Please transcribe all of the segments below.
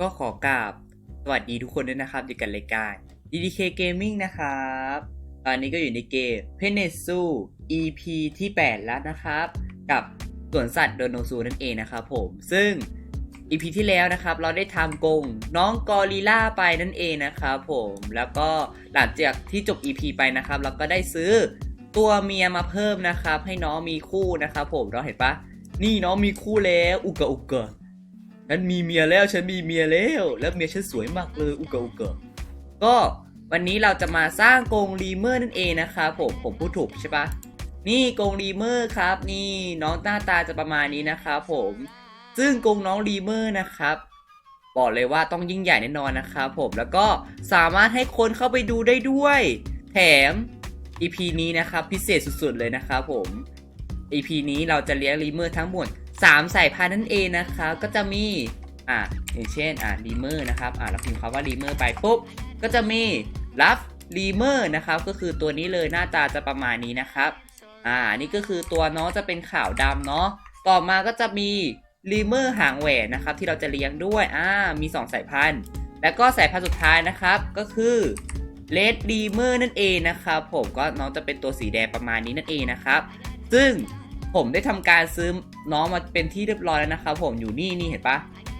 ก็ขอกราบสวัสดีทุกคนด้วยนะครับอยู่กันรายการ DDK Gaming นะครับ ตอนนี้ก็อยู่ในเกม p e n e s u EP ที่ 8 แล้วนะครับ กับสวนสัตว์โดโนซูนั่นเองนะครับผม ซึ่ง EP ที่แล้วนะครับ เราได้ทำกรงน้องกอริล่าไปนั่นเองนะครับผม แล้วก็หลังจากที่จบ EP ไปนะครับ เราก็ได้ซื้อตัวเมียมาเพิ่มนะครับ ให้น้องมีคู่นะครับผมเราเห็นปะนี่น้องมีคู่แล้วอุกกะอุกะ ฉันมีเมียแล้วฉันมีเมียแล้ว แล้วเมียฉันสวยมากเลยอุกะอุกะก็วันนี้เราจะมาสร้างกรงรีเมอร์นั่นเองนะครับผมผมพูดถูกใช่ปะนี่กรงรีเมอร์ครับ นี่น้องหน้าตาจะประมาณนี้นะครับผมซึ่งกรงน้องรีเมอร์นะครับบอกเลยว่าต้องยิ่งใหญ่แน่นอนนะครับผมแล้วก็สามารถให้คนเข้าไปดูได้ด้วย แถม EP นี้นะครับพิเศษสุดๆเลยนะครับผม EP นี้เราจะเลี้ยงรีเมอร์ทั้งหมด 3 สายพันธุ์นั่นเองนะครับก็จะมีอะอย่างเช่นอะรีเมอร์นะครับอะเราพิมพ์คำว่ารีเมอร์ไปปุ๊บก็จะมีลัฟรีเมอร์นะครับก็คือตัวนี้เลยหน้าตาจะประมาณนี้นะครับอ่านี่ก็คือตัวน้องจะเป็นขาวดำเนาะต่อมาก็จะมีรีเมอร์หางแหวนนะครับที่เราจะเลี้ยงด้วยอ่ามี 2 สายพันธุ์ แล้วก็สายพันธุ์สุดท้ายนะครับก็คือเลดรีเมอร์นั่นเองนะครับผมก็น้องจะเป็นตัวสีแดงประมาณนี้นั่นเองนะครับ ซึ่ง ผมได้ทำการซื้อน้องมาเป็นที่เรียบร้อยแล้วนะครับผมอยู่นี่นี่เห็นปะ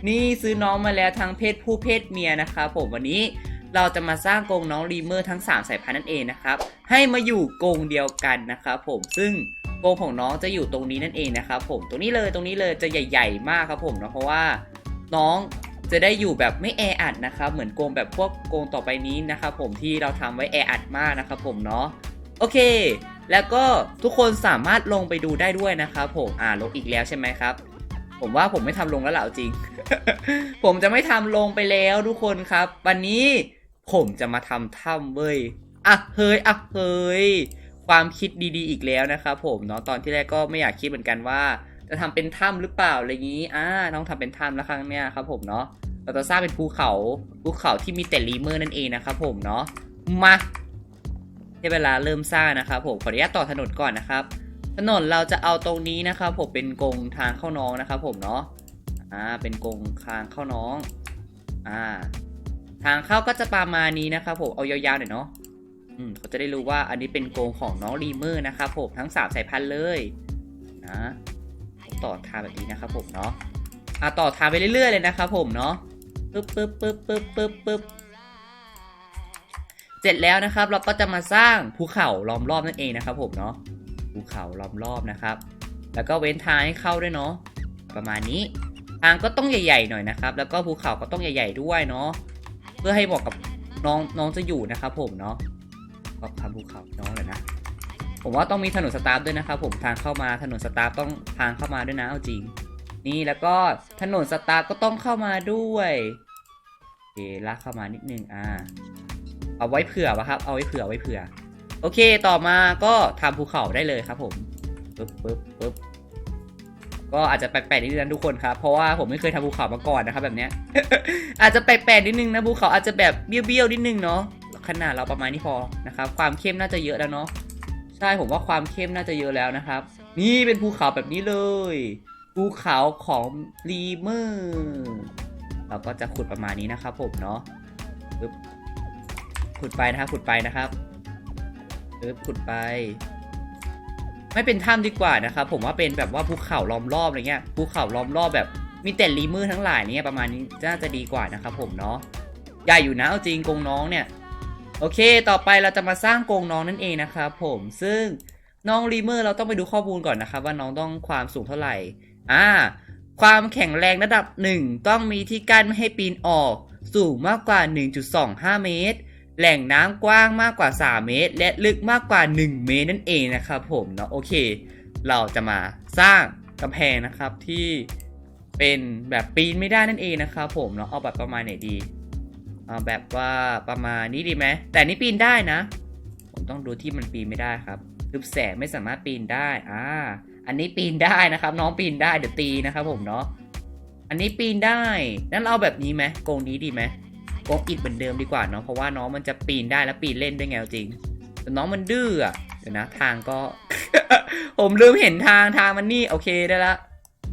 นี่ซื้อน้องมาแล้วทั้งเพศผู้เพศเมียนะครับผมวันนี้เราจะมาสร้างกรงน้องรีเมอร์ทั้ง 3 สายพันธุ์นั่นเองนะครับให้มาอยู่กรงเดียวกันนะครับผมซึ่งกรงของน้องจะอยู่ตรงนี้นั่นเองนะครับผมตรงนี้เลยตรงนี้เลยจะใหญ่ ๆ มากครับผมเนาะเพราะว่าน้องจะได้อยู่แบบไม่แออัดนะครับเหมือนกรงแบบพวกกรงต่อไปนี้นะครับผมที่เราทำไว้แออัดมากนะครับผมเนาะโอเค แล้วก็ทุกคนสามารถลงไปดูได้ด้วยนะครับผมอ่าลงอีกแล้วใช่ไหมครับ ผมว่าผมไม่ทำลงแล้วแหละเอาจริง ผมจะไม่ทำลงไปแล้วทุกคนครับ วันนี้ผมจะมาทำถ้ำเว้ยอะเฮ้ยอะเฮ้ยความคิดดีๆอีกแล้วนะครับผมเนาะตอนที่แรกก็ไม่อยากคิดเหมือนกันว่า จะทำเป็นถ้ำหรือเปล่าอะไรอย่างนี้อ่าต้องทำเป็นถ้ำแล้วครั้งเนี้ยครับผมเนาะเราจะสร้างเป็นภูเขาภูเขาที่มีแต่รีเมอร์นั่นเองนะครับผมเนาะมา ได้เวลาเริ่มสร้างนะครับผมขออนุญาตต่อถนนก่อนนะครับ ถนนเราจะเอาตรงนี้นะครับผมเป็นกรงทางเข้าน้องนะครับ ผมเนาะอ่าเป็นกรงทางเข้าน้องอ่าทางเข้าก็จะประมาณนี้นะครับผมเอายาวๆหน่อยเนาะอืมเขาจะได้รู้ว่าอันนี้เป็นกรงของน้องรีเมอร์นะครับผมทั้งสามสายพันธุ์เลยนะต่อทางแบบนี้นะครับผมเนาะอ่าต่อทางไปเรื่อยๆเลยนะครับผมเนาะปึ๊บปึ๊บปึ๊บปึ๊บปึ๊บปึ๊บ เสร็จแล้วนะครับเราก็จะมาสร้างภูเขาล้อมรอบนั่นเองนะครับผมเนาะภูเขาล้อมรอบนะครับ แล้วก็เว้นทางให้เข้าด้วยเนาะประมาณนี้ทางก็ต้องใหญ่ๆหน่อยนะครับ แล้วก็ภูเขาก็ต้องใหญ่ ๆด้วยเนาะเพื่อให้เหมาะกับน้องน้องจะอยู่นะครับผมเนาะก็ทำภูเขาน้องเลยนะผมว่าต้องมีถนนสตาร์ทด้วยนะครับผมทางเข้ามาถนนสตาร์ทต้องทางเข้ามาด้วยนะเอาจริง นี่แล้วก็ถนนสตาร์ทก็ต้องเข้ามาด้วยโอเคลากเข้ามานิดนึงอ่า เอาไว้เผื่อวะครับ เอาไว้เผื่อไว้เผื่อ โอเค ต่อมาก็ทำภูเขาได้เลยครับ ผมปึ๊บปึ๊บปึ๊บก็อาจจะแปลกๆนิดนึงนะทุกคนครับ เพราะว่าผมไม่เคยทำภูเขามาก่อนนะครับ แบบเนี้ย อาจจะแปลกๆนิดนึงนะภูเขาอาจจะแบบเบี้ยวๆนิดนึงเนาะ ขนาดเราประมาณนี้พอนะครับ ความเข้มน่าจะเยอะแล้วเนาะ ใช่ผมว่าความเข้มน่าจะเยอะแล้วนะครับ นี่เป็นภูเขาแบบนี้เลย ภูเขาของรีเมอร์ เราก็จะขุดประมาณนี้นะครับผมเนาะปึ๊บ ขุดไปนะครับขุดไปนะครับปึ๊บขุดไป ไม่เป็นถ้ำดีกว่านะครับ ผมว่าเป็นแบบว่าภูเขาล้อมรอบอะไรเงี้ยภูเขาล้อมรอบแบบมีแต่รีมือทั้งหลายเนี่ยประมาณนี้น่าจะดีกว่านะครับผมเนาะใหญ่อยู่นะเอาจริงกงน้องเนี่ย โอเค ต่อไปเราจะมาสร้างกงน้องนั่นเองนะครับผมซึ่งน้องรีเมอร์เราต้องไปดูข้อมูลก่อนนะครับว่าน้องต้องความสูงเท่าไหร่อ่าความแข็งแรงระดับ 1 ต้องมีที่กั้นไม่ให้ปีนออก สูงมากกว่า 1.25 เมตร แหล่งน้ำกว้างมากกว่า 3 เมตร และลึกมากกว่า 1 เมตรนั่นเองนะครับผมเนาะโอเค เราจะมาสร้างกำแพงนะครับที่เป็นแบบปีนไม่ได้นั่นเองนะครับผมเนาะเอาแบบประมาณไหนดีเอาแบบว่าประมาณนี้ดีไหมแต่นี่ปีนได้นะ ผมต้องดูที่มันปีนไม่ได้ครับทึบแสงไม่สามารถปีนได้อ่าอันนี้ปีนได้นะครับ น้องปีนได้เดี๋ยวตีนะครับผมเนาะอันนี้ปีนได้งั้นเราเอาแบบนี้ไหมโกงนี้ดีไหม โกงอิดเหมือนเดิมดีกว่าเนาะเพราะว่าน้องมันจะปีนได้และปีนเล่นด้วยไงจริงแต่น้องมันดื้ออะเดี๋ยวนะทางก็ ผมลืมเห็นทางทางมันนี่โอเคได้ละ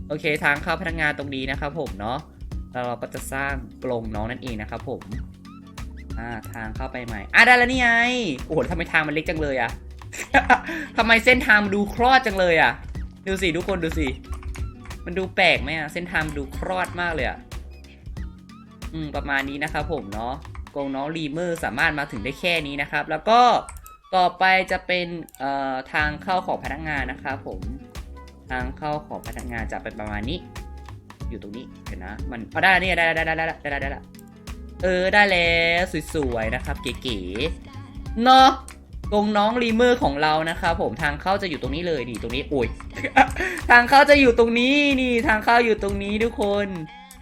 โอเค ทางเข้าพนักงานตรงนี้นะครับผมเนาะแล้วเราก็จะสร้างกรงน้องนั่นเองนะครับผมอ่าทางเข้าไปใหม่อะได้แล้วนี่ไงโอ้โหทำไมทางมันเล็กจังเลยอะทำไมเส้นทางมันดูคลอดจังเลยอะดูสิทุกคนดูสิมันดูแปลกไหมอะเส้นทางดูคลอดมากเลยอะ อืมประมาณนี้นะครับผมเนาะกงน้องรีเมอร์สามารถมาถึงได้แค่นี้นะครับ แล้วก็ต่อไปจะเป็นเอ่อทางเข้าของพนักงานนะครับผมทางเข้าของพนักงานจะเป็นประมาณนี้ อยู่ตรงนี้เดี๋ยวนะ มันพอได้แล้วเนี่ยได้แล้วได้แล้วได้แล้วได้แล้วได้แล้วเออได้แล้วสวยๆนะครับ เก๋ๆเนาะตรงน้องรีเมอร์ของเรานะครับผมทางเข้าจะอยู่ตรงนี้เลยนี่ตรงนี้โอ้ยทางเข้าจะอยู่ตรงนี้นี่ทางเข้าอยู่ตรงนี้ทุกคน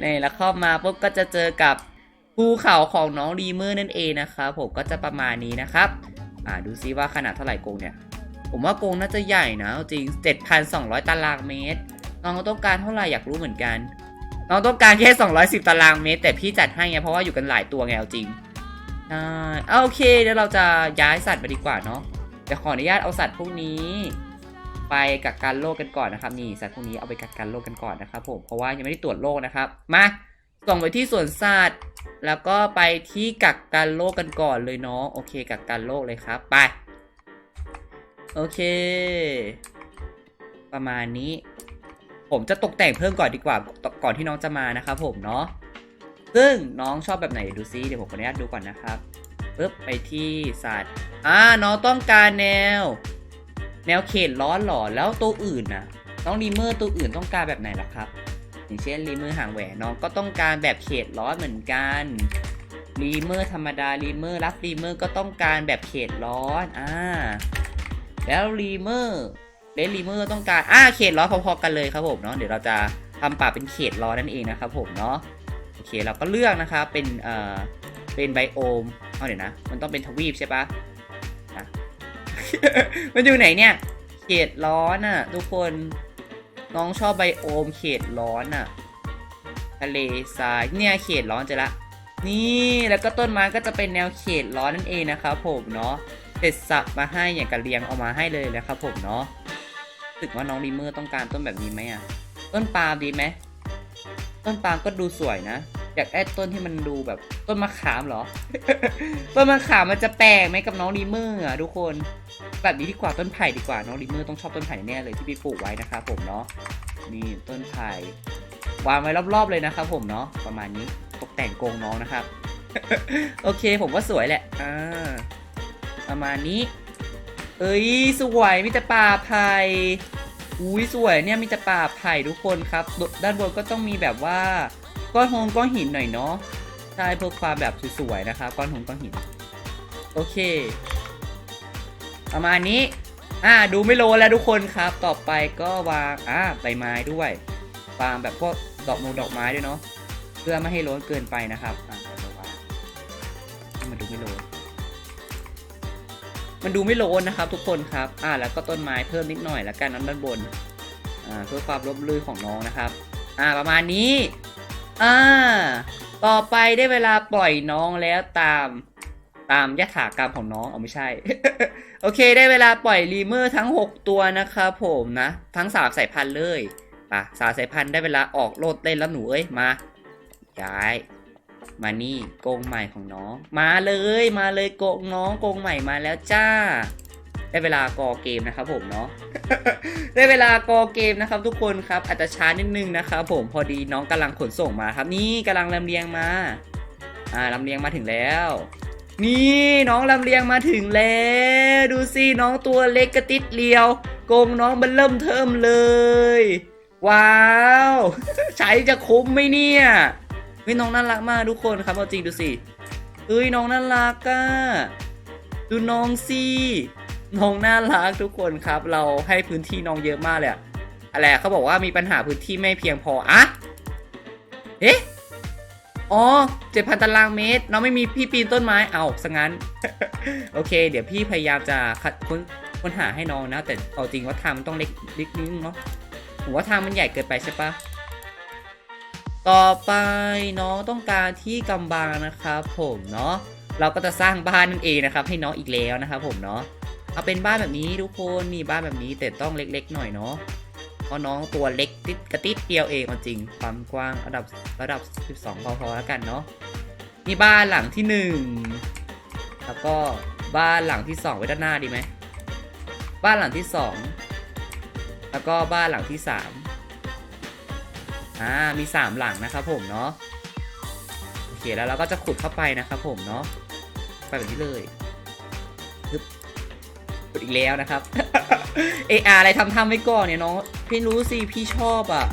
นี่แล้วเข้ามาปุ๊บก็จะเจอกับภูเขาของน้องรีเมอร์นั่นเองนะครับผมก็จะประมาณนี้นะครับ อ่าดูซิว่าขนาดเท่าไหร่กงเนี่ย ผมว่ากงน่าจะใหญ่นะเอาจริง 7,200 ตารางเมตร น้องต้องการเท่าไหร่อยากรู้เหมือนกัน น้องต้องการแค่ 210 ตารางเมตร แต่พี่จัดให้ไงเพราะว่าอยู่กันหลายตัวไงเอาจริงใช่าโอเคเดี๋ยวเราจะย้ายสัตว์ไปดีกว่าเนาะเดี๋ยวขออนุญาตเอาสัตว์พวกนี้ ไปกักกันโรคกันก่อนนะครับนี่สัตว์พวกนี้เอาไปกักกันโรคกันก่อนนะครับผมเพราะว่ายังไม่ได้ตรวจโรคนะครับ มาส่งไปที่สวนสัตว์แล้วก็ไปที่กักกันโรคกันก่อนเลยเนาะโอเค กักกันโรคเลยครับไปโอเค ประมาณนี้ ผมจะตกแต่งเพิ่มก่อนดีกว่าก่อนที่น้องจะมานะครับผมเนาะซึ่งน้องชอบแบบไหนดูซิเดี๋ยวผมขออนุญาตดูก่อนนะครับปึ๊บไปที่สัตว์อ่าน้องต้องการแนว แนวเขตร้อนหรอแล้วตัวอื่นนะน้องรีเมอร์ตัวอื่นต้องการแบบไหนล่ะครับ อย่างเช่นรีเมอร์หางแหวนน้องก็ต้องการแบบเขตร้อนเหมือนกันรีเมอร์ธรรมดารีเมอร์รับรีเมอร์ก็ต้องการแบบเขตร้อนอ่าแล้วรีเมอร์เลนรีเมอร์ต้องการอ่าเขตร้อนพอๆกันเลยครับผมเนาะเดี๋ยวเราจะทำป่าเป็นเขตร้อนนั่นเองนะครับผมเนาะโอเคเราก็เลือกนะครับเป็นเอ่อเป็นไบโอมเอาเดี๋ยวนะ มันต้องเป็นทวีปใช่ปะ มันอยู่ไหนเนี่ย เขตร้อนอะ ทุกคน น้องชอบไบโอมเขตร้อนอะ ทะเลทราย เนี่ยเขตร้อนจะละ นี่แล้วก็ต้นไม้ก็จะเป็นแนวเขตร้อนนั่นเองนะครับผมเนาะเสร็จสับมาให้อย่างกับเรียงเอามาให้เลยนะครับผมเนาะรู้สึกว่าน้องรีเมอร์ต้องการต้นแบบนี้ไหมอะต้นปาล์มดีไหม ต้นปาล์มก็ดูสวยนะ อยากได้ต้นที่มันดูแบบต้นมะขามเหรอ ต้นมะขามมันจะแปลกไหมกับน้องรีเมอร์อะทุกคน แบบนี้ดีกว่าต้นไผ่ดีกว่าน้องรีเมอร์ต้องชอบต้นไผ่แน่เลยที่พี่ปลูกไว้นะครับผมเนาะนี่ต้นไผ่วางไว้รอบๆเลยนะครับผมเนาะประมาณนี้ตกแต่งกรงน้องนะครับ โอเคผมว่าสวยแหละอ่าประมาณนี้ เอ้ยสวยมีแต่ป่าไผ่อุ้ยสวยเนี่ยมีแต่ป่าไผ่ทุกคนครับ ด้านบนก็ต้องมีแบบว่า ก้อนหงก้อนหินหน่อยเนาะใช่เพื่อความแบบสวยๆนะครับก้อนหงก้อนหิน โอเค ประมาณนี้ อ่าดูไม่โลแล้วทุกคนครับ ต่อไปก็วางอ่าใบไม้ด้วยวางแบบพวกดอกมงดอกไม้ด้วยเนาะเพื่อไม่ให้โล้นเกินไปนะครับอ่าจะวางมันดูไม่โลนมันดูไม่โลนนะครับ ทุกคนครับ อ่าแล้วก็ต้นไม้เพิ่มนิดหน่อยแล้วกันน้ำด้านบน อ่าเพื่อความร่มรื่นของน้องนะครับ อ่าประมาณนี้ อ่า ต่อไปได้เวลาปล่อยน้องแล้วตามตามยถากรรมของน้องเอาไม่ใช่ โอเค ได้เวลาปล่อยรีเมอร์ทั้ง 6 ตัวนะครับผมนะ ทั้งสามสายพันธุ์เลยปะสามสายพันธุ์ได้เวลาออกโลดเล่นแล้วหนูเอ้ยมา ย้าย มานี่กงใหม่ของน้อง มาเลยมาเลยกงน้องกงใหม่มาแล้วจ้า ได้เวลากอเกมนะครับผมเนาะ ได้เวลากอเกมนะครับ ทุกคนครับอาจจะช้านิดนึงนะครับผมพอดีน้องกำลังขนส่งมาครับนี่กำลังลำเลียงมา อ่าลำเลียงมาถึงแล้ว นี่น้องลำเลียงมาถึงแล้ว ดูสิน้องตัวเล็กกระติดเลียวกงน้องมันเริ่มเทิมเลย ว้าว ใช้จะคุ้มไหมเนี่ยเฮ้ยน้องน่ารักมากทุกคนครับเอาจริงดูสิเฮ้ยน้องน่ารักอะดูน้องสิ น้องน่ารักทุกคนครับ เราให้พื้นที่น้องเยอะมากเลยอะอะไรเขาบอกว่ามีปัญหาพื้นที่ไม่เพียงพออะเอ๊ะอ๋อเจ็ดพันตารางเมตร น้องไม่มีพี่ปีนต้นไม้เอาซะงั้น โอเค เดี๋ยวพี่พยายามจะคัดค้นค้นหาให้น้องนะ แต่เอาจริงว่าทางมันต้องเล็กเล็กนิดนึงเนาะผมว่าทางมันใหญ่เกินไปใช่ปะต่อไปน้องต้องการที่กำบังนะครับผมเนาะเราก็จะสร้างบ้านนั่นเองนะครับ ให้น้องอีกแล้วนะครับผมเนาะ เอาเป็นบ้านแบบนี้ทุกคนนี่บ้านแบบนี้แต่ต้องเล็กๆหน่อยเนาะเพราะน้องตัวเล็กติดกระติดเดียวเองจริง ความกว้างระดับระดับ 12 พอๆแล้วกันเนาะนี่บ้านหลังที่หนึ่งแล้วก็บ้านหลังที่สองไว้ด้านหน้าดีไหมบ้านหลังที่สองแล้วก็บ้านหลังที่สามอ่ามีสามหลังนะครับผมเนาะโอเคแล้วเราก็จะขุดเข้าไปนะครับผมเนาะไปแบบนี้เลย ขุดอีกแล้วนะครับเอออะไรทำทำไว้ก่อนเนี่ยน้องพี่รู้สิพี่ชอบอะ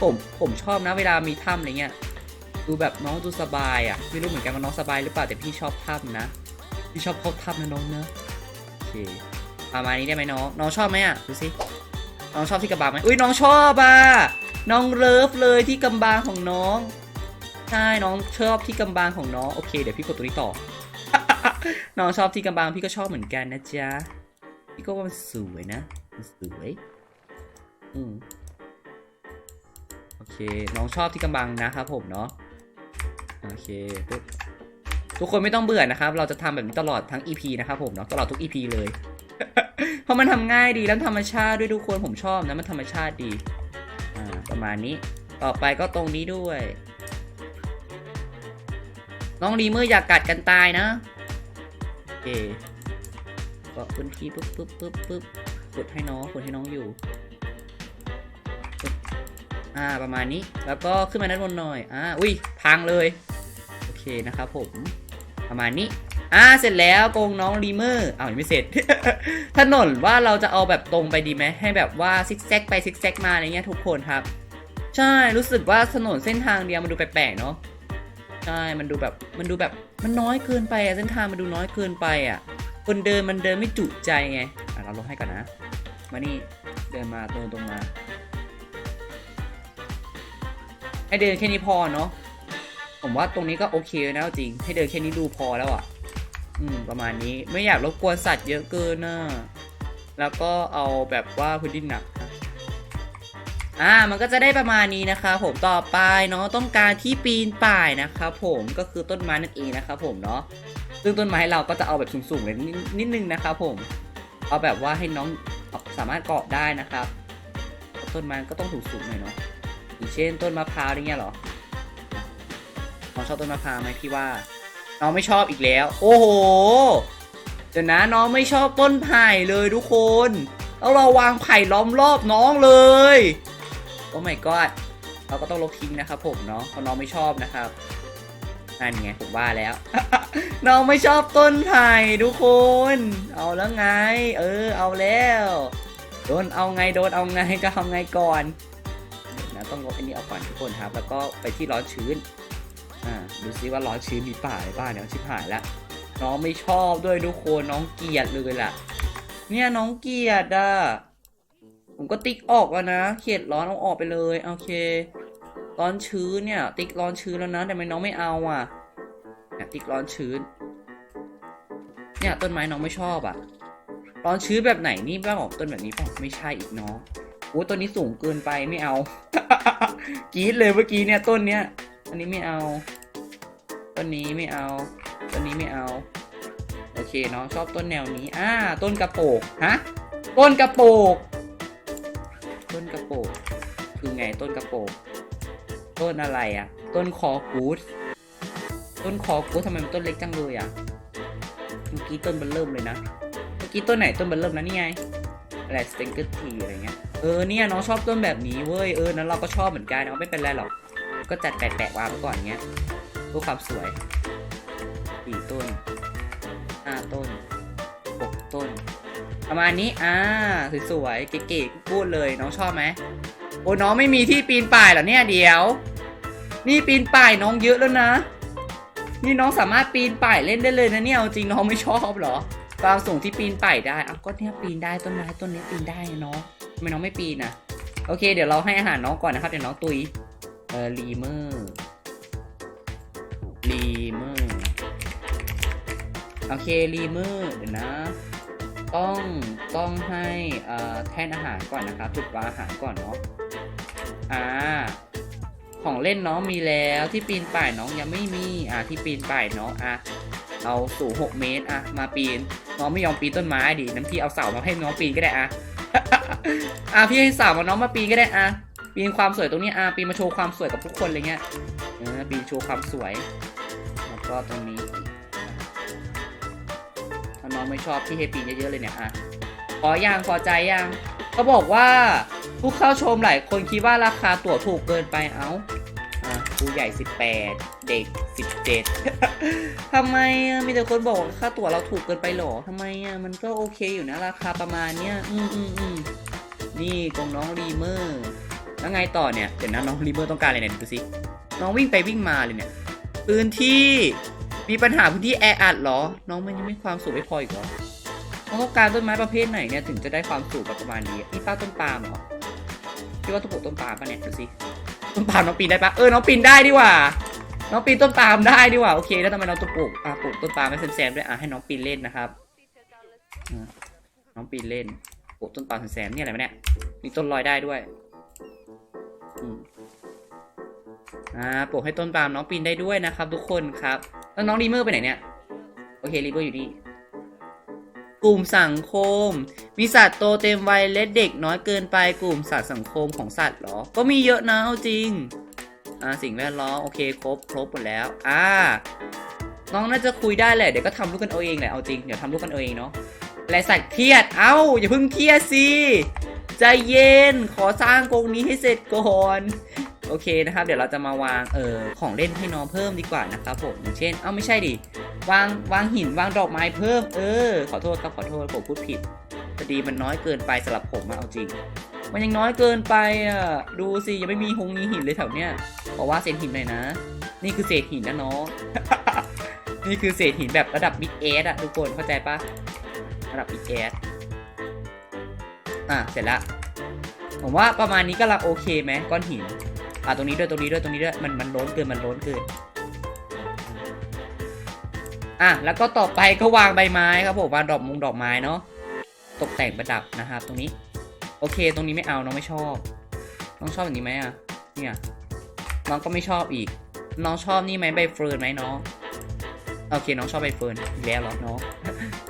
ผมผมชอบนะเวลามีถ้ำอะไรเงี้ยดูแบบน้องดูสบายอะไม่รู้เหมือนกันว่าน้องสบายหรือเปล่าแต่พี่ชอบถ้ำนะพี่ชอบเข้าถ้ำนะน้องเนอะโอเคประมาณนี้ได้ไหมน้องน้องชอบไหมอะดูสิน้องชอบที่กำบังไหมอุ้ยน้องชอบอะน้องเลิฟเลยที่กำบังของน้องใช่น้องชอบที่กำบังของน้องโอเคเดี๋ยวพี่กดตัวนี้ต่อน้องชอบที่กำบังพี่ก็ชอบเหมือนกันนะจ๊ะ พี่ก็ว่ามันสวยนะ มันสวย อืมโอเค น้องชอบที่กำบังนะครับผมเนาะ โอเคปุ๊บทุกคนไม่ต้องเบื่อนะครับ เราจะทำแบบนี้ตลอดทั้ง EP นะครับผมเนาะ ตลอดทุก EP เลย เพราะมันทำง่ายดีแล้วธรรมชาติด้วยทุกคนผมชอบนะ มันธรรมชาติดี อ่า ประมาณนี้ ต่อไปก็ตรงนี้ด้วย น้องดีเมอร์อยากกัดกันตายนะ โอเค ก็พื้นที่ปุ๊บปุ๊บปุ๊บปุ๊บกดให้น้องกดให้น้องอยู่อ่าประมาณนี้แล้วก็ขึ้นมาด้านบนหน่อยอ่าอุ้ยพังเลยโอเคนะครับผมประมาณนี้อ่าเสร็จแล้วโกงน้องรีเมอร์อ้าวยังไม่เสร็จ ถนนว่าเราจะเอาแบบตรงไปดีไหมให้แบบว่าซิกแซกไปซิกแซกมาอะไรเงี้ยทุกคนครับ ใช่รู้สึกว่าถนนเส้นทางเดียวมันดูแปลกๆเนาะใช่มันดูแบบมันดูแบบมันน้อยเกินไปอะเส้นทางมันดูน้อยเกินไปอะ คนเดินมันเดินไม่จุใจไง อะเราลงให้ก่อนนะ มานี่เดินมาตรงตรงมาให้เดินแค่นี้พอเนาะ ผมว่าตรงนี้ก็โอเคนะจริง ให้เดินแค่นี้ดูพอแล้วอะ อืม ประมาณนี้ ไม่อยากรบกวนสัตว์เยอะเกินนะแล้วก็เอาแบบว่าพื้นที่หนักอ่า มันก็จะได้ประมาณนี้นะคะผมต่อไปเนาะต้องการที่ปีนป่ายนะครับผมก็คือต้นไม้นั่นเองนะครับผมเนาะ ซึ่งต้นไม้เราก็จะเอาแบบสูงๆเลยนิดนิดนึงนะครับผมเอาแบบว่าให้น้องสามารถเกาะได้นะครับ ต้นไม้ก็ต้องสูงๆหน่อยเนาะอย่างเช่นต้นมะพร้าวอะไรเงี้ยเหรอน้องชอบต้นมะพร้าวไหมพี่ว่า น้องไม่ชอบอีกแล้ว โอ้โหเดี๋ยวนะน้องไม่ชอบต้นไผ่เลยทุกคนแล้วเราวางไผ่ล้อมรอบน้องเลยโอ้ my god เราก็ต้องลบทิ้งนะครับผมเนาะเพราะน้องไม่ชอบนะครับ นั่นไงผมว่าแล้ว น้องไม่ชอบต้นไผ่ทุกคน เอาแล้วไง เออ เอาแล้ว โดนเอาไงโดนเอาไงจะทำไงก่อนนะต้องลบอันนี้ออกก่อนทุกคนครับ แล้วก็ไปที่ร้อนชื้น อ่าดูซิว่าร้อนชื้นมีป่าอะไรบ้างเนี่ยชิบหายล้วน้องไม่ชอบด้วยทุกคนน้องเกลียดเลยล่ะ เนี่ยน้องเกลียดอะผมก็ติ๊กออกแล้วนะ เขียดร้อนเอาออกไปเลย โอเค ร้อนชื้นเนี่ย ติ๊กร้อนชื้นแล้วนะแต่ทำไมน้องไม่เอาอะเนี่ยติ๊กร้อนชื้น เนี่ยต้นไม้น้องไม่ชอบอะ ร้อนชื้นแบบไหนนี่บ้างต้นแบบนี้เปล่าไม่ใช่อีกเนาะโอ้ต้นนี้สูงเกินไปไม่เอากรีดเลยเมื่อกี้เนี่ยต้นเนี้ย อันนี้ไม่เอาต้นนี้ไม่เอาต้นนี้ไม่เอา โอเคน้องชอบต้นแนวนี้อ่าต้นกระโปกฮะต้นกระโปกต้นกระโปกคือไงต้นกระโปก ต้นอะไรอะ ต้นคอกูดต้นคอกูดทำไมมันต้นเล็กจังเลยอะ เมื่อกี้ต้นบันเริ่มเลยนะ เมื่อกี้ต้นไหนต้นบันเริ่มนะนี่ไงอะไรสเตนเกอร์ทีอะไรเงี้ย เออเนี่ยน้องชอบต้นแบบนี้เว้ย เออนั้นเราก็ชอบเหมือนกันเอาไม่เป็นไรหรอก ก็จัดแปลกๆวางไว้ก่อนเงี้ยเพื่อความสวยสี่ต้นห้าต้นหกต้น ประมาณนี้ อ่าสวยๆเก๋ๆพูดเลยน้องชอบไหม โอ้น้องไม่มีที่ปีนป่ายเหรอเนี่ยเดี๋ยว นี่ปีนป่ายน้องเยอะแล้วนะ นี่น้องสามารถปีนป่ายเล่นได้เลยนะเนี่ยจริงน้องไม่ชอบเหรอความสูงที่ปีนป่ายได้อะก็เนี่ยปีนได้ต้นไม้ต้นนี้ปีนได้นะน้องทำไมน้องไม่ปีนนะโอเค เดี๋ยวเราให้อาหารน้องก่อนนะครับเดี๋ยวน้องตุยเออรีเมอร์รีเมอร์โอเครีเมอร์เดี๋ยวนะ ต้องต้องให้แท่นอาหารก่อนนะครับ จุดวางอาหารก่อนเนาะอ่าของเล่นน้องมีแล้วที่ปีนป่ายน้องยังไม่มีอ่าที่ปีนป่ายน้องอะเอาสูง6เมตรอะมาปีนน้องไม่ยอมปีนต้นไม้ดิน้ำพี่เอาเสามาให้น้องปีนก็ได้อะอะพี่ให้เสามาน้องมาปีนก็ได้อะปีนความสวยตรงนี้อะปีนมาโชว์ความสวยกับทุกคนอะไรเงี้ยเออปีนโชว์ความสวยแล้วก็ตรงนี้ องไม่ชอบพี่ให้ปีนเยอะๆเลยเนี่ยอะพอยังพอใจยังเขาบอกว่าผู้เข้าชมหลายคนคิดว่าราคาตั๋วถูกเกินไปเอ้าอะผู้ใหญ่ 18 เด็ก 17ทำไมอะมีแต่คนบอกว่าค่าตั๋วเราถูกเกินไปหรอทำไมอะมันก็โอเคอยู่นะราคาประมาณเนี้ยอืมอืมอืมนี่กองน้องรีเมอร์แล้วไงต่อเนี่ยเดี๋ยวนะน้องรีเมอร์ต้องการอะไรเนี่ยดูสิน้องวิ่งไปวิ่งมาเลยเนี่ยพื้นที่ มีปัญหาพื้นที่แออัดเหรอ น้องมันยังไม่ความสูงไม่พออีกเหรอน้องต้องการต้นไม้ประเภทไหนเนี่ยถึงจะได้ความสูงประมาณนี้นี่ป้าต้นปาล์มเหรอพี่ว่าต้องปลูกต้นปาล์มปะเนี่ยดูสิต้นปาล์มน้องปีนได้ปะเออน้องปีนได้ดีกว่า น้องปีนต้นปาล์มได้ดีกว่าโอเคแล้วทำไมน้องต้องปลูกอะปลูกต้นปาล์มให้แซมๆด้วยอะให้น้องปีนเล่นนะครับน้องปีนเล่นปลูกต้นปาล์มแซมๆนี่อะไรวะเนี่ยมีต้นลอยได้ด้วยอืมอ่าปลูกให้ต้นปาล์มน้องปีนได้ด้วยนะครับ ทุกคนครับ แล้วน้องรีเมอร์ไปไหนเนี่ย โอเครีเมอร์อยู่นี่กลุ่มสังคม มีสัตว์โตเต็มวัยและเด็กน้อยเกินไปกลุ่มสัตว์สังคมของสัตว์เหรอ ก็มีเยอะนะเอาจริง อ่าสิ่งแวดล้อมโอเคครบครบหมดแล้ว อ่า น้องน่าจะคุยได้แหละเดี๋ยวก็ทำลูกกันเอาเองแหละเอาจริงเดี๋ยวทำลูกกันเอาเองเนาะอะสัตว์เครียด เอ้าอย่าเพิ่งเครียดสิใจเย็นขอสร้างกรงนี้ให้เสร็จก่อน โอเคนะครับ เดี๋ยวเราจะมาวางเออของเล่นให้น้องเพิ่มดีกว่านะครับผมอย่างเช่น เอ้าไม่ใช่ดิ วางวางหินวางดอกไม้เพิ่ม เออ ขอโทษครับขอโทษผมพูดผิดพอดีมันน้อยเกินไปสำหรับผมอะเอาจริง มันยังน้อยเกินไปอะ ดูสิยังไม่มีหงมีหินเลยแถวเนี้ยบอกว่าเศษหินหน่อยนะ นี่คือเศษหินนะน้องนี่คือเศษหินแบบระดับบิ๊กเอสอะทุกคนเข้าใจปะระดับบิ๊กเอสอะเสร็จละผมว่าประมาณนี้ก็ละโอเคไหมก้อนหิน อะตรงนี้ด้วยตรงนี้ด้วยตรงนี้ด้วยมันมันล้นเกินมันล้นเกินอะแล้วก็ต่อไปก็วางใบไม้ครับผมวางดอกมุงดอกไม้เนาะตกแต่งประดับนะครับ ตรงนี้ โอเค ตรงนี้ไม่เอาน้องไม่ชอบ น้องชอบแบบนี้ไหมอะเนี่ยน้องก็ไม่ชอบอีก น้องชอบนี่ไหมใบเฟิร์นไหมน้องโอเคน้องชอบใบเฟิร์นแล้วเหรอน้อง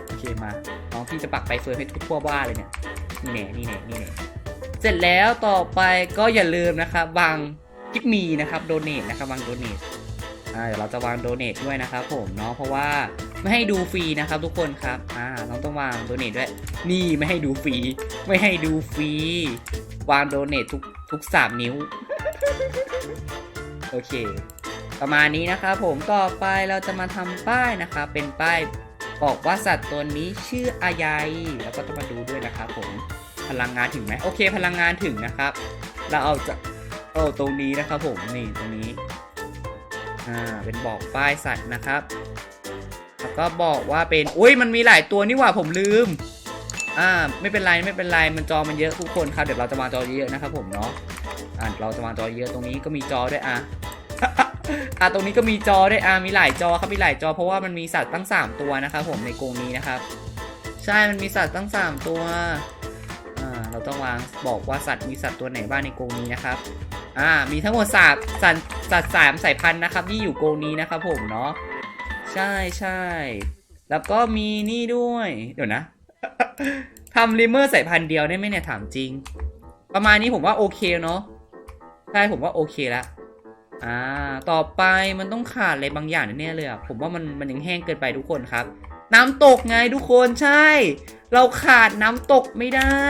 โอเคมา น้องพี่จะปักใบเฟิร์นให้ทั่วบ้านเลยเนี่ยนี่แน่นี่แน่นี่แน่เสร็จแล้วต่อไปก็อย่าลืมนะครับวาง กิฟมีนะครับโดเนทนะครับวางโดเนทอ่าเดี๋ยวเราจะวางโดเนทด้วยนะครับผมเนาะเพราะว่าไม่ให้ดูฟรีนะครับทุกคนครับอ่าน้องต้องวางโดเนทด้วย นี่ไม่ให้ดูฟรีไม่ให้ดูฟรีวางโดเนททุกทุกสามนิ้วโอเค ประมาณนี้นะครับผมต่อไปเราจะมาทำป้ายนะครับเป็นป้ายบอกว่าสัตว์ตัวนี้ชื่ออะไรแล้วก็ต้องมาดูด้วยนะครับผมพลังงานถึงไหมโอเค พลังงานถึงนะครับ เราเอาจะ เอาตรงนี้นะครับผมนี่ตรงนี้อ่าเป็นบอกป้ายสัตว์นะครับ แล้วก็บอกว่าเป็นอุ้ยมันมีหลายตัวนี่หว่าผมลืมอ่าไม่เป็นไรไม่เป็นไรมันจอมันเยอะทุกคนครับเดี๋ยวเราจะวางจอเยอะนะครับผมเนาะอ่าเราจะวางจอเยอะตรงนี้ก็มีจอด้วยอะอะตรงนี้ก็มีจอด้วยอะมีหลายจอครับมีหลายจอเพราะว่ามันมีสัตว์ตั้ง 3 ตัวนะครับผมในกรงนี้นะครับ ใช่มันมีสัตว์ตั้ง 3 ตัวอ่าเราต้องวางบอกว่าสัตว์มีสัตว์ตัวไหนบ้างในกรงนี้นะครับ อ่ามีทั้งหมดสัตว์สัตว์สัตว์สามสายพันธุ์นะครับที่อยู่โกนี้นะครับผมเนาะใช่ใช่แล้วก็มีนี่ด้วย เดี๋ยวนะทำลิมเมอร์สายพันธุ์เดียวได้ไหมเนี่ยถามจริง ประมาณนี้ผมว่าโอเคเนาะใช่ผมว่าโอเคละอ่าต่อไปมันต้องขาดอะไรบางอย่างแน่เลยอะผมว่ามันมันยังแห้งเกินไปทุกคนครับ น้ำตกไงทุกคนใช่ เราขาดน้ำตกไม่ได้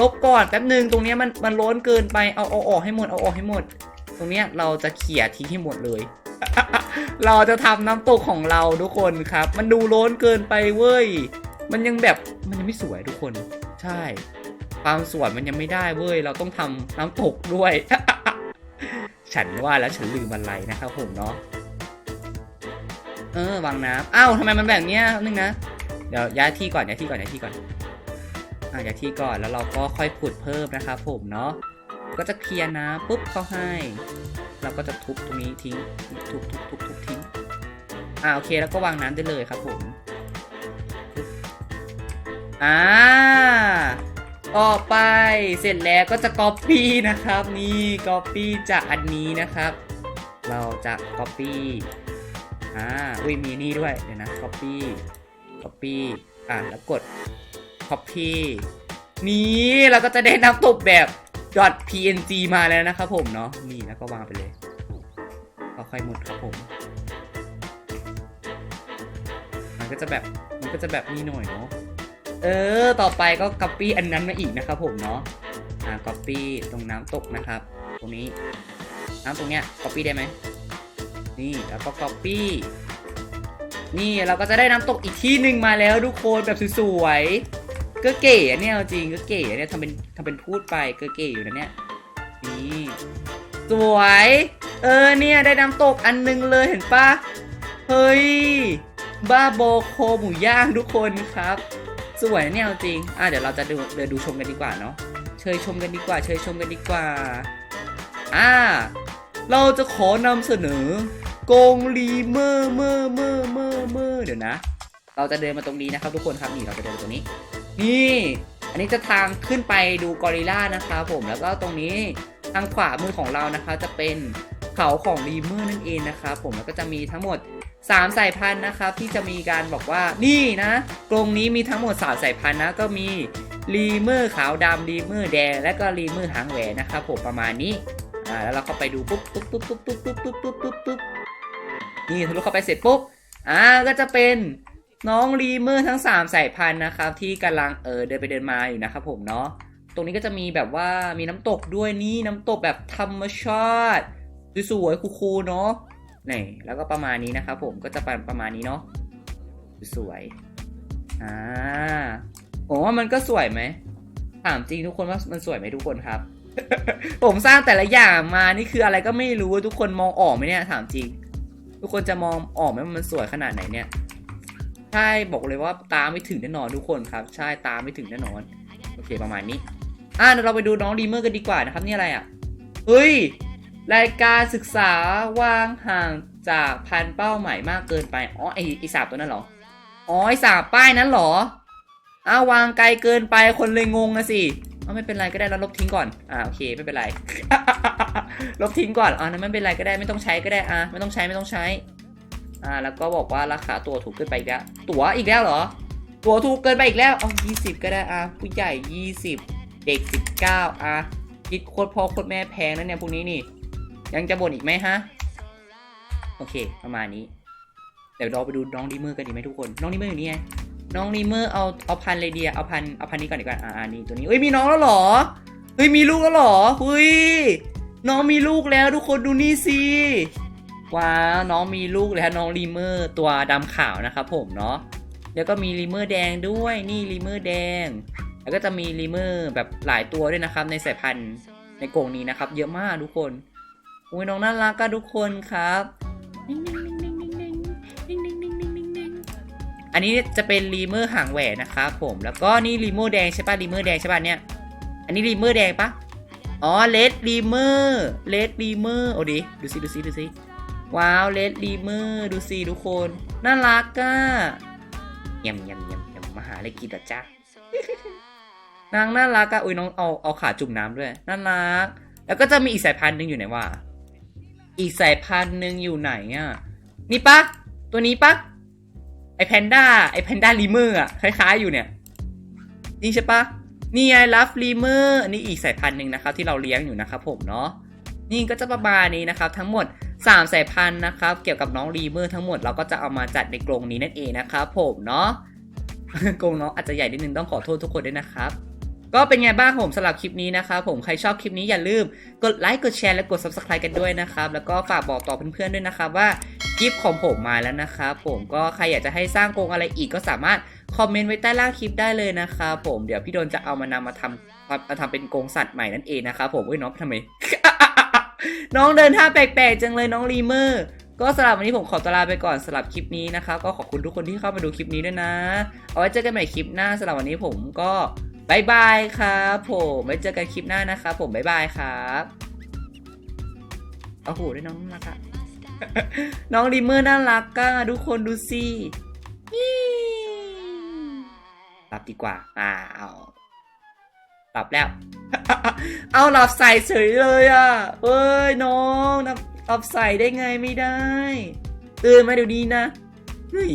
ลบก่อนแป๊บหนึ่งตรงนี้มันมันล้นเกินไปเอาเอาออกให้หมดเอาออกให้หมด ตรงนี้เราจะเขี่ยทิ้งให้หมดเลย เราจะทำน้ำตกของเราทุกคนครับ มันดูล้นเกินไปเว้ยมันยังแบบมันยังไม่สวยทุกคน ใช่ ความสวยมันยังไม่ได้เว้ยเราต้องทำน้ำตกด้วย ฉันว่าแล้วฉันลืมอะไรนะครับผมเนาะเออวางน้ำอ้าวทำไมมันแบบเนี้ยนึงนะเดี๋ยวย้ายที่ก่อนย้ายที่ก่อนย้ายที่ก่อน อ่าย้าที่ก่อนแล้วเราก็ค่อยขุดเพิ่มนะครับผมเนาะก็จะเคลียร์น้ำปุ๊บเข้าให้ เราก็จะทุบตรงนี้ทิ้งทุบทุบทุบทุบทิ้งอ่าโอเคแล้วก็วางน้ำได้เลยครับผมอ่าต่อไปเสร็จแล้วก็จะ Copy นะครับ นี่ Copy จากอันนี้นะครับ เราจะ Copy อ่าอุ้ยมีนี่ด้วยเดี๋ยวนะ Copy Copy อ่าแล้วกด Copy นี่เราก็จะได้น้ำตกแบบ .png มาแล้วนะครับผมเนาะนี่แล้วก็วางไปเลยค่อยๆหมดครับผม มันก็จะแบบมันก็จะแบบนี้หน่อยเนาะเออ ต่อไปก็ copy อันนั้นมาอีกนะครับผมเนาะอ่า copy ตรงน้ำตกนะครับ ตรงนี้น้ำตรงเนี้ย copy ได้ไหมนี่แล้วก็ copy นี่เราก็จะได้น้ำตกอีกที่หนึ่งมาแล้วทุกคนแบบสวยๆ ก็เก๋อะเนี่ยเอาจริงก็เก๋อะเนี่ยทำเป็นทำเป็นพูดไปก็เก๋อยู่นะเนี่ยนี่สวย เออเนี่ยได้น้ำตกอันหนึงเลยเห็นปะเฮ้ย บ้าโบโคหมูย่างทุกคนครับ สวยเนี่ยเอาจริง อะเดี๋ยวเราจะดูเดี๋ยวดูชมกันดีกว่าเนาะเชยชมกันดีกว่า เชยชมกันดีกว่า อ่า เราจะขอนำเสนอกงลีเมอร์เมอร์เมอร์เมอร์เมอร์เดี๋ยวนะ เราจะเดินมาตรงนี้นะครับทุกคนครับนี่เราจะเดินมาตรงนี้ นี่ อันนี้จะทางขึ้นไปดูกอริลล่านะครับผมแล้วก็ตรงนี้ทางขวามือของเรานะคะ จะเป็นเขาของลีเมอร์นั่นเองนะครับผมแล้วก็จะมีทั้งหมด 3 สายพันธุ์นะครับที่จะมีการบอกว่านี่นะกรงนี้มีทั้งหมด 3 สายพันธุ์นะก็มีลีเมอร์ขาวดำลีเมอร์แดงและก็ลีเมอร์หางแหวนนะครับผมประมาณนี้อ่าแล้วเราก็ไปดูปุ๊บปุ๊บปุ๊บปุ๊บปุ๊บปุ๊บปุ๊บปุ๊บปุ๊บปุ๊บนี่ทะลุเข้าไปเสร็จปุ๊บอ่าก็จะเป็น น้องลีเมอร์ทั้ง 3 สายพันธุ์นะครับ ที่กำลังเออเดินไปเดินมาอยู่นะครับผมเนาะตรงนี้ก็จะมีแบบว่ามีน้ำตกด้วยนี่น้ำตกแบบธรรมชาติสวยๆคูลๆเนาะนี่แล้วก็ประมาณนี้นะครับผมก็จะประประมาณนี้เนาะสวยอ่าผมว่ามันก็สวยไหมถามจริงทุกคนว่ามันสวยไหมทุกคนครับ ผมสร้างแต่ละอย่างมานี่คืออะไรก็ไม่รู้ทุกคนมองออกไหมเนี่ยถามจริง ทุกคนจะมองออกไหมมันสวยขนาดไหนเนี่ย ใช่บอกเลยว่าตามไม่ถึงแน่นอนทุกคนครับ ใช่ตามไม่ถึงแน่นอน โอเคประมาณนี้ อะเดี๋ยวเราไปดูน้องดีเมอร์กันดีกว่านะครับนี่อะไรอะเฮ้ยรายการศึกษาวางห่างจากพันเป้าหมายมากเกินไปอ๋อไอไอสาบตัวนั้นเหรออ๋อไอสาบป้ายนั้นเหรออ้าววางไกลเกินไปคนเลยงงนะสิเอาไม่เป็นไรก็ได้แล้วลบทิ้งก่อน อ่าโอเคไม่เป็นไร ลบทิ้งก่อนอ่านั้นไม่เป็นไรก็ได้ไม่ต้องใช้ก็ได้อ่าไม่ต้องใช้ไม่ต้องใช้ อ่าแล้วก็บอกว่าราคาตั๋วถูกเกินไปอีกแล้วตั๋วอีกแล้วเหรอ ตั๋วถูกเกินไปอีกแล้วเอายี่สิบก็ได้อ่าผู้ใหญ่ยี่สิบเด็กสิบเก้าอ่าคิดโคตรพ่อโคตรแม่แพงนะเนี่ยพวกนี้นี่ ยังจะบ่นอีกไหมฮะโอเค ประมาณนี้ เดี๋ยวเราไปดูน้องดีเมอร์กันดีไหมทุกคน น้องดีเมอร์อยู่นี่ไงน้องดีเมอร์เอาเอาพันเลยเดียเอาพันเอาพันนี้ก่อนดีกว่าอ่าอันนี้ตัวนี้เอ้ยมีน้องแล้วเหรอเฮ้ยมีลูกแล้วเหรอเฮ้ยน้องมีลูกแล้วทุกคนดูนี่สิ ว้าวน้องมีลูกแล้วน้องลีเมอร์ตัวดำขาวนะครับผมเนาะแล้วก็มีลีเมอร์แดงด้วยนี่ลีเมอร์แดง แล้วก็จะมีลีเมอร์แบบหลายตัวด้วยนะครับ ในสายพันธุ์ในกรงนี้นะครับ เยอะมากทุกคนโอ้ยน้องน่ารักกันทุกคนครับอันนี้จะเป็นรีเมอร์หางแหวนนะครับผมแล้วก็นี่รีเมอร์แดงใช่ป่ะรีเมอร์แดงใช่ป่ะเนี่ยอันนี้รีเมอร์แดงปะอ๋อเลดรีเมอร์เลดรีเมอร์โอ้ดิดูสิดูสิดูสิ ว้าวเลดรีเมอร์ดูสิทุกคน น่ารักอะยำยำยำยำมาหาอะไรกินอะจ้านางน่ารักอะอุ้ยน้องเอาเอาขาจุ่มน้ำด้วยน่ารัก แล้วก็จะมีอีกสายพันธุ์หนึ่งอยู่ไหนวะอีกสายพันธุ์หนึ่งอยู่ไหนอะนี่ปะตัวนี้ปะไอแพนด้าไอแพนด้าลีเมอร์อะคล้ายๆอยู่เนี่ยนี่ใช่ปะนี่ไงลัฟลีเมอร์อันนี้อีกสายพันธุ์หนึ่งนะครับที่เราเลี้ยงอยู่นะครับผมเนาะนี่ก็จะประมาณนี้นะครับทั้งหมด 3 สายพันธุ์นะครับ เกี่ยวกับน้องลีเมอร์ทั้งหมดเราก็จะเอามาจัดในกรงนี้นั่นเองนะครับผมเนาะกรงน้องอาจจะใหญ่นิดนึงต้องขอโทษทุกคนด้วยนะครับ ก็เป็นไงบ้างผมสำหรับคลิปนี้นะครับผมใครชอบคลิปนี้อย่าลืมกดไลค์กดแชร์และกด subscribe กันด้วยนะครับ แล้วก็ฝากบอกต่อเพื่อนๆด้วยนะครับว่าคลิปของผมมาแล้วนะครับผมก็ใครอยากจะให้สร้างกรงอะไรอีกก็สามารถคอมเมนต์ไว้ใต้ล่างคลิปได้เลยนะครับผมเดี๋ยวพี่โดนจะเอามานำมาทำมาทำเป็นกรงสัตว์ใหม่นั่นเองนะครับผมเอ้ยน้องทำไม น้องเดินท่าแปลกๆจังเลยน้องรีเมอร์ ก็สำหรับวันนี้ผมขอตลาไปก่อนสำหรับคลิปนี้นะครับก็ขอบคุณทุกคนที่เข้ามาดูคลิปนี้ด้วยนะ เอาไว้เจอกันใหม่คลิปหน้าสำหรับวันนี้ผมก็บายบายครับผมไว้เจอกันคลิปหน้านะครับผมบายบายครับโอ้โหด้วยน้องน่ารักอะน้องรีเมอร์น่ารักอะทุกคนดูสิยี่หลับดีกว่าอ่าเอา หลับแล้ว เอาหลับใส่เฉยเลยอะเอ้ยน้องหลับหลับใส่ได้ไงไม่ได้ตื่นมาเดี๋ยวนี้นะเฮ้ย